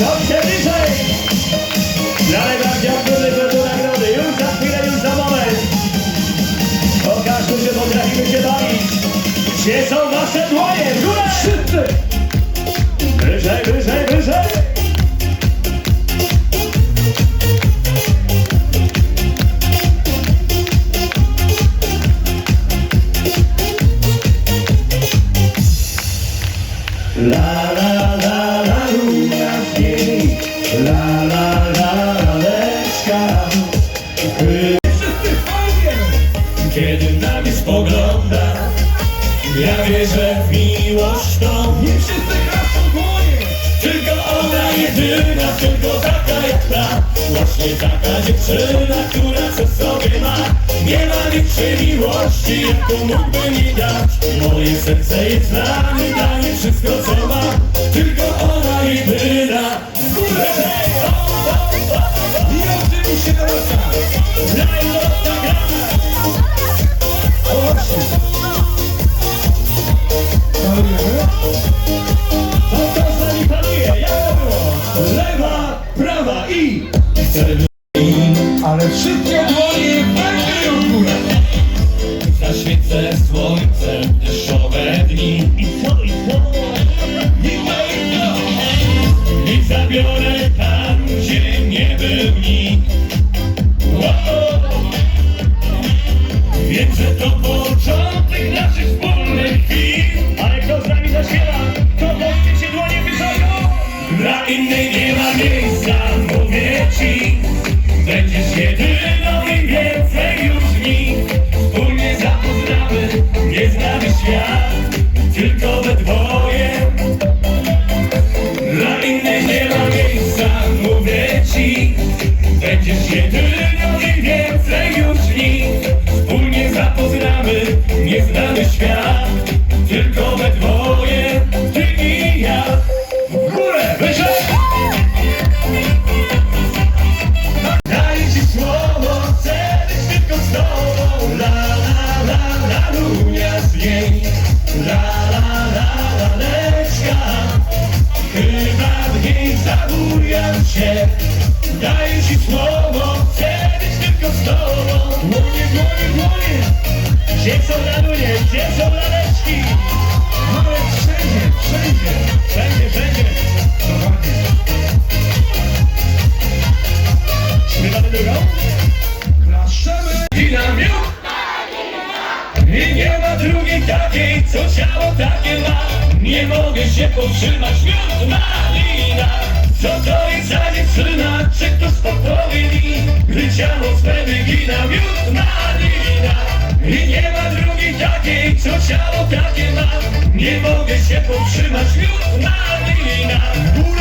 Jeszcze bliżej! Dla najbardziej aktywnych do nagrody. Już za chwilę, już za moment. Pokażmy, że potrafimy się bawić. Gdzie są wasze dłonie? W górę! Wszyscy! Wyżej, wyżej, la la la laleczka. Kiedy na mnie spogląda, ja wierzę w miłość tą. Nie wszyscy kraszą dłonie! Tylko ona jedyna, tylko taka jak. Właśnie taka dziewczyna, która co sobie ma. Nie ma większej miłości, jaką mógłby mi dać. Moje serce jest dla mnie, mi wszystko co ma. Tylko ona jedyna. Ale wszystkie dłonie będą w górę. Zaświecę słońcem deszczowe dni. I co, i co? I to, i zabiorę tam, gdzie nie był nikt. Wiem, że to początek naszych wspólnych chwil. Ale kto z nami zaśpiewa, to podniesie dłonie wysoko Dla innej nie ma miejsca, Jedyną i więcej już nikt Wspólnie zapoznamy nieznany świat Tylko we dwoje. Dla innej nie ma miejsca, mówię ci. Będziesz jedyną i więcej już nikt Wspólnie zapoznamy nieznany świat niej zabujam się Daję ci słowo, chcę być tylko z tobą Dłonie, dłonie, dłonie Gdzie są lalunie, gdzie są laleczki Ale wszędzie, wszędzie. Wszędzie, wszędzie Dokładnie. Śpiewamy drugą? Klaszczemy. Wina miód I nie ma drugiej takiej, co ciało takie ma Nie mogę się powstrzymać, miód malina Co ciało takie ma, nie mogę się powstrzymać, miód na.